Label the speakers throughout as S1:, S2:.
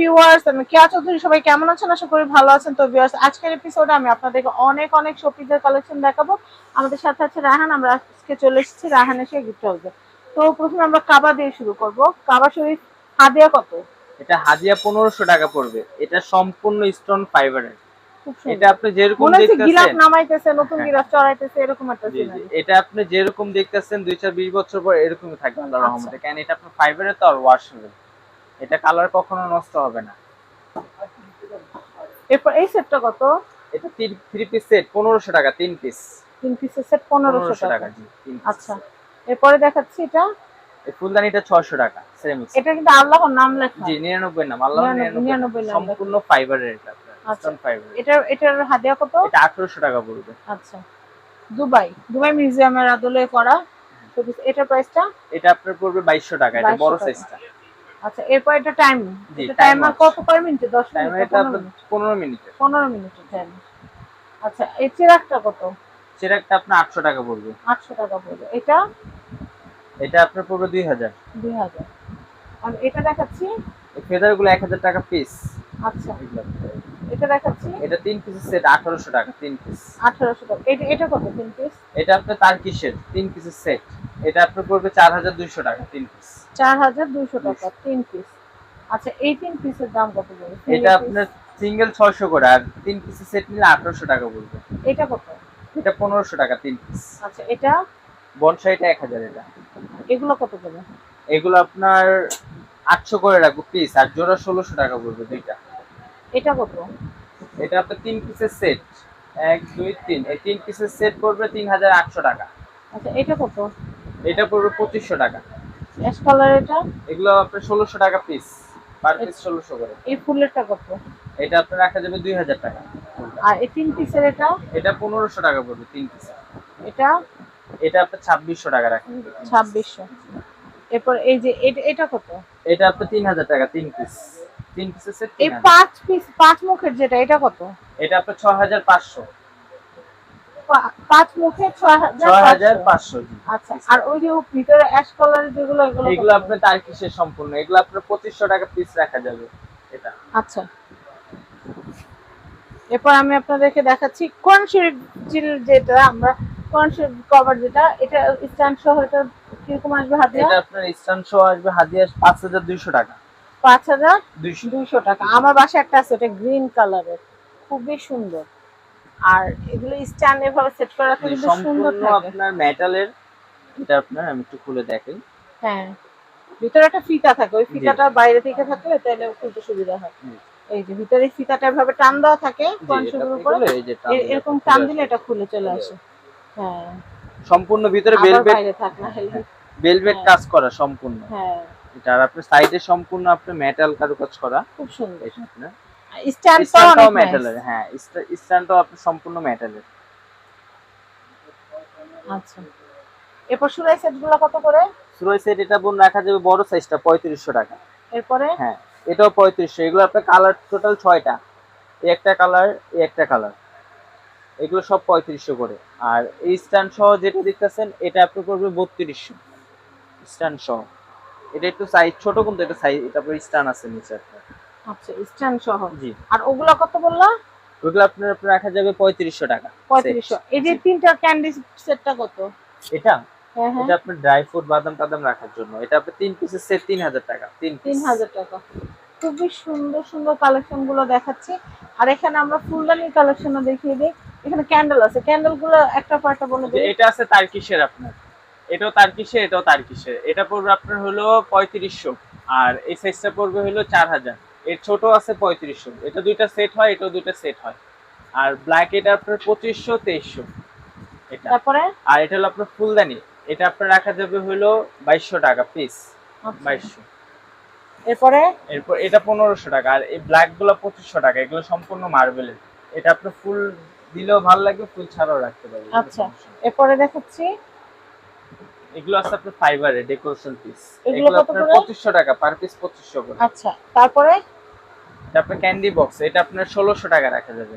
S1: Viewers আমি কেয়া চৌধুরী সবাই কেমন আছেন? আশা করি ভালো আছেন। তো ভিউয়ার্স আজকের এপিসোডে আমি আপনাদেরকে অনেক অনেক শপিজের কালেকশন দেখাবো। আমাদের সাথে আছে রাহান আমরা আজকে চলে এসেছি রাহান এসে গিফট হাউসে তো প্রথমে আমরা কাবা দিয়ে শুরু করব। কাবা শরীফ হাদিয়া কত?
S2: এটা হাদিয়া পনেরোশো টাকা পড়বে। এটা সম্পূর্ণ স্টোন ফাইবারের এটা আপনি যেরকম
S1: হচ্ছে গিলাফ
S2: দেখতেছেন
S1: নামাইতেছে নতুন
S2: হ্যাঁ।
S1: গিলাফ চড়াইতেছে এরকম একটা সিনারি
S2: এটা আপনি যেরকম দেখতেছেন দুই চার বিশ বছর পর এরকমই থাকবে আল্লাহ
S1: আচ্ছা।
S2: রহমতে। কেন এটা আপনার ফাইবারের তো আর ওয়াশ হবে। এটা কালার কখনো নষ্ট হবে না।
S1: এরপর এই সেটটা কত?
S2: এটা তিন থ্রি পিস সেট পনেরোশো টাকা তিন পিস
S1: তিন পিসের সেট পনেরোশো
S2: পনেরোশো
S1: টাকা। আচ্ছা এরপরে দেখাচ্ছি এটা।
S2: এই ফুলদানিটা ছশো টাকা সেরামিক্স
S1: এটা কিন্তু আল্লাহর নাম লেখা।
S2: জি নিরানব্বই নাম আল্লাহ
S1: নিরানব্বই-
S2: নিরানব্বই।
S1: নিরানব্বই
S2: নাম।
S1: নাম
S2: সম্পূর্ণ ফাইবারের এটা
S1: আচ্ছা।
S2: স্টোন ফাইবার
S1: এটা এটার হাদিয়া কত?
S2: এটা আঠারোশো টাকা পড়বে।
S1: আচ্ছা। দুবাই দুবাই মিউজিয়ামের আদলে করা শোপিস এটার প্রাইসটা
S2: এটা আপনার পড়বে বাইশশো টাকা এটা বড়। সাইজটা
S1: আচ্ছা এরপর এটা টাইম এটা টাইমার কত কয় মিনিট 10
S2: টাইম
S1: মিনিট
S2: এটা আপনার পনেরো মিনিটের
S1: পনেরো মিনিটের টাইম আচ্ছা এই চিরাকটা কত?
S2: সেটা আপনার আটশো টাকা পড়বে।
S1: আটশো টাকা পড়বে। এটা?
S2: এটা আপনার পড়বে দুই হাজার।
S1: দুই হাজার। আর এটা দেখাচ্ছি?
S2: এই ফেদারগুলো এক হাজার টাকা পিস
S1: আচ্ছা। এটা দেখাচ্ছি?
S2: এটা তিন পিসের সেট আঠারোশো টাকা তিন পিস
S1: আঠারোশো টাকা। এটা এটা কত তিন পিস
S2: এটা আপনার তার কিসের তিন পিসের সেট এটা আপনার পড়বে চার হাজার দুইশো টাকা তিন পিস
S1: চার হাজার দুইশো টাকা তিন পিস আচ্ছা এই তিন পিসের দাম কত পড়বে?
S2: এটা আপনার সিঙ্গেল ছয়শো করে আর তিন পিসের সেট নিলে আঠারোশো টাকা পড়বে।
S1: এটা কত?
S2: এটা পনেরোশো টাকা তিন পিস
S1: আচ্ছা এটা?
S2: বনসাইটা এক হাজার এটা।
S1: এগুলো কত পড়বে?
S2: এগুলো আপনার আটশো করে রাখব পিস আর জোড়া ষোলোশো টাকা পড়বে দুইটা।
S1: এটা কত?
S2: এটা আপনার তিন পিসের সেট এক দুই তিন। এই তিন পিসের সেট পড়বে তিন হাজার আটশো টাকা।
S1: আচ্ছা এটা কত?
S2: এটা পড়বে পঁচিশশো টাকা।
S1: অ্যাশ কালার এটা?
S2: এগুলো আপনার ষোলোশো টাকা পিস পার পিস ষোলোশো করে।
S1: এই ফুলেরটা কত?
S2: এটা আপনার রাখা যাবে দুই হাজার টাকা।
S1: আর এই তিন পিসের এটা?
S2: এটা পনেরোশো টাকা পড়বে তিন পিস
S1: এটা?
S2: এটা আপনার ছাব্বিশশো টাকা রাখেন
S1: ছাব্বিশশো। এরপর এই যে এটা এটা কত?
S2: এটা আপনার তিন হাজার টাকা তিন পিস তিন পিসের সেট
S1: এই পাঁচ পিস পাঁচ মুখের যেটা এটা কত?
S2: এটা আপনার ছ হাজার পাঁচশো।
S1: পাঁচ। পাঁচশো। আচ্ছা আর ওই যে ভিতরে অ্যাশ কালারের যেগুলো এগুলো
S2: এগুলো আপনার তার সম্পূর্ণ। এগুলো আপনার পঁচিশশো টাকা পিস রাখা যাবে এটা।
S1: আচ্ছা। এরপর আমি আপনাদেরকে দেখাচ্ছি কোরআন শরীফ যেটা আমরা কোরআন শরীফ কভার যেটা এটা স্ট্যান্ড সহ এটা কীরকম আসবে
S2: এটা আপনার স্টান শো আসবে হাদিয়া পাঁচ হাজার দুইশো টাকা।
S1: পাঁচ হাজার?
S2: দুইশো
S1: দুইশো টাকা। আমার বাসায় একটা আছে ওটা গ্রিন কালারের খুবই সুন্দর। আর এগুলো স্ট্যান্ড এভাবে সেট করা রাখলে কিন্তু সুন্দর
S2: সম্পূর্ণ
S1: থাকে।
S2: আপনার মেটালের এটা আপনার আমি একটু খুলে দেখেন
S1: হ্যাঁ। ভিতরে একটা ফিতা থাকে। ওই ফিতাটা বাইরে থেকে থাকলে তাহলে খুলতে সুবিধা হয়। এই যে ভিতরে ফিতাটা এভাবে টান দেওয়া থাকে
S2: আপনি
S1: উপরে
S2: এই যে টান
S1: এরকম টান দিলে এটা খুলে চলে আসে। হ্যাঁ।
S2: সম্পূর্ণ ভিতরে বেলভেট
S1: বাইরে থাক না। Helmet
S2: velvet. কাজ করা সম্পূর্ণ।
S1: হ্যাঁ।
S2: এটা আর আপনার সাইডে সম্পূর্ণ আপনার মেটাল কারুকাজ করা।
S1: খুব সুন্দর।
S2: এটা আপনার স্ট্যান্ডটাও মেটালের হ্যাঁ স্ট্যান্ডটাও আপনার সম্পূর্ণ মেটালের
S1: আচ্ছা। এরপর সুরাই কত করে?
S2: সুরই সেট এটা বোন রাখা যাবে বড় সাইজটা পঁয়ত্রিশশো টাকা।
S1: এরপরে?
S2: হ্যাঁ এটাও পঁয়ত্রিশশো। এগুলো আপনার কালার টোটাল এই একটা কালার এই একটা কালার এগুলো সব পঁয়ত্রিশশো করে। আর এই স্ট্যান্ড সহ যেটা দেখতেছেন এটা আপনি করবে বত্রিশশো। স্ট্যান্ড সহ। এটা একটু সাইজ ছোট কিন্তু এটা সাইজ এটা স্ট্যান্ড আছে নিচে আপনার
S1: আচ্ছা স্ট্যান্ড সহ।
S2: জি।
S1: আর ওগুলা কত বললা?
S2: ওগুলো আপনার আপনার রাখা যাবে পঁয়ত্রিশশো টাকা।
S1: পঁয়ত্রিশশো। এই যে তিনটা ক্যান্ডি সেটটা কত?
S2: এটা?
S1: হ্যাঁ হ্যাঁ।
S2: এটা আপনার ড্রাই ফ্রুট বাদাম টাদাম রাখার জন্য। এটা আপনার তিন পিসের সেট টাকা তিন
S1: তিন
S2: piece।
S1: হাজার টাকা। খুবই সুন্দর সুন্দর কালেকশনগুলো দেখাচ্ছি। আর এখানে আমরা ফুলদানির কালেকশনও দেখিয়ে দিই। এখানে ক্যান্ডেল আছে। ক্যান্ডেলগুলো একটা পার্টটা বলে দিই।
S2: এটা আছে তার্কিশের আপনার। এটাও তার্কিশের এটাও তার্কিশের। এটা পড়বে আপনার হলো পঁয়ত্রিশশো। আর এই সাইজটা পড়বে হলো চার হাজার এর ছোট আছে পঁয়ত্রিশশো। এটা দুইটা সেট হয় এটাও দুইটা সেট হয়। আর ব্ল্যাক এটা আপনার পঁচিশশো তেইশশো। এটা।
S1: তারপরে?
S2: আর এটা হলো আপনার ফুলদানি। এটা আপনার রাখা যাবে হলো বাইশশো টাকা পিস
S1: আচ্ছা,
S2: বাইশশো।
S1: এরপরে?
S2: এরপর এটা পনেরোশো টাকা। আর এই ব্ল্যাকগুলো পঁচিশশো টাকা। এগুলো সম্পূর্ণ মার্বেলের। এটা আপনার ফুল দিলেও ভালো লাগবে ফুল ছাড়াও রাখতে পারবেন।
S1: আচ্ছা। এরপরে দেখাচ্ছি।
S2: এগুলো আছে আপনার ফাইবারের ডেকোরেশন পিস
S1: এগুলো
S2: আপনার
S1: করে?
S2: পঁচিশশো টাকা। পার পিস পঁচিশশো করে।
S1: আচ্ছা। তারপরে?
S2: এটা আপনার ক্যান্ডি বক্স এটা আপনার ষোলোশো টাকা রাখা যাবে।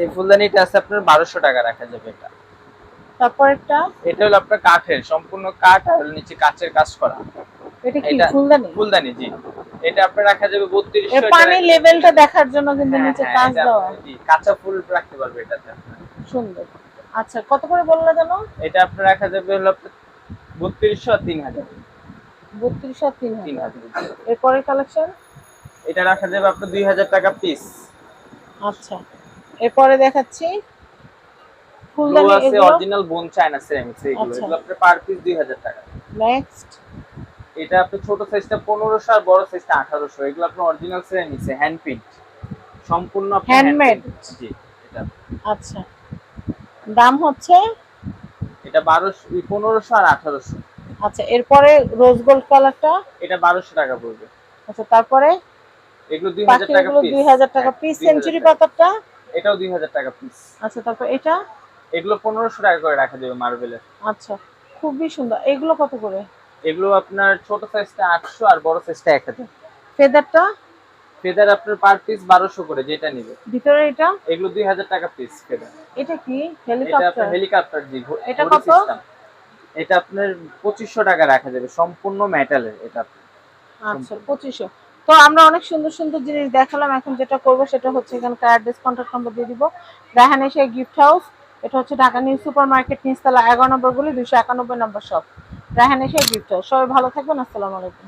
S2: এই ফুলদানিটা আছে আপনার বারোশো টাকা রাখা যাবে এটা।
S1: তারপরেরটা
S2: এটা হলো আপনার কাঠের সম্পূর্ণ কাঠ আর নিচে কাচের কাজ করা।
S1: এটা কি ফুলদানি?
S2: ফুলদানি জি। এটা আপনার রাখা যাবে বত্রিশশো
S1: এর পানি লেভেলটা দেখার জন্য কিন্তু
S2: হ্যাঁ,
S1: নিচে কাঁচ দেওয়া।
S2: কাঁচা ফুল রাখতে পারবে এটাতে
S1: সুন্দর। আচ্ছা কত করে বললে জানো
S2: এটা আপনার রাখা যাবে হলো
S1: এরপরের কালেকশন
S2: এটা রাখা যাবে আপনার দুই হাজার টাকা পিস
S1: আচ্ছা। এরপরে দেখাচ্ছি ফুলদানি
S2: আছে অরিজিনাল বোন চায়না সিরামিক্স এগুলো।
S1: আচ্ছা।
S2: এগুলো আপনার পার পিস দুই হাজার টাকা।
S1: নেক্সট
S2: এটা আপনার ছোট সাইজটা পনেরোশো আর বড় সাইজটা আঠারোশো। এগুলো আপনার অরিজিনাল সিরামিক্স হ্যান্ড প্রিন্ট সম্পূর্ণ
S1: handmade।
S2: জি এটা।
S1: আচ্ছা। দাম হচ্ছে?
S2: এটা বারোশো পনেরোশো আর আঠারোশো।
S1: আচ্ছা এরপরে রোজ গোল্ড কালারটা
S2: এটা বারোশো টাকা পড়বে।
S1: আচ্ছা তারপরে?
S2: এগুলো দুই হাজার টাকা পিস
S1: দুই হাজার টাকা পিস সেঞ্চুরি।
S2: এটাও দুই হাজার টাকা পিস
S1: আচ্ছা তারপর এটা?
S2: এগুলো পনেরোশো টাকা করে রাখা যাবে মার্বেলের।
S1: আচ্ছা খুবই সুন্দর। এগুলো কত করে?
S2: এগুলো আপনার ছোট সাইজটা আটশো আর বড় সাইজটা এক হাজার
S1: ফেদারটা?
S2: ফেদার আপনার পার পিস বারোশো করে যেটা নিবে।
S1: ভিতরে এটা?
S2: এগুলো দুই হাজার টাকা পিস ফেদার।
S1: এটা কি?
S2: এটা
S1: হেলিকপ্টার?
S2: আপনার হেলিকপ্টার জি
S1: এটা কত?
S2: এটা আপনার পঁচিশশো টাকা রাখা যাবে সম্পূর্ণ মেটালের এটা।
S1: আচ্ছা পঁচিশশো। তো আমরা অনেক সুন্দর সুন্দর জিনিস দেখালাম। এখন যেটা করব সেটা হচ্ছে এখানকার অ্যাড্রেস কন্ট্যাক্ট নম্বর দিয়ে দিব। রাহান এশিয়া গিফট হাউস এটা হচ্ছে ঢাকা নিউ সুপার মার্কেট নিচতলা এগারো নম্বর গুলি দুশো একানব্বই নম্বর সব রাহান এশিয়া গিফট হাউস সবাই ভালো থাকবেন, আসসালামু আলাইকুম।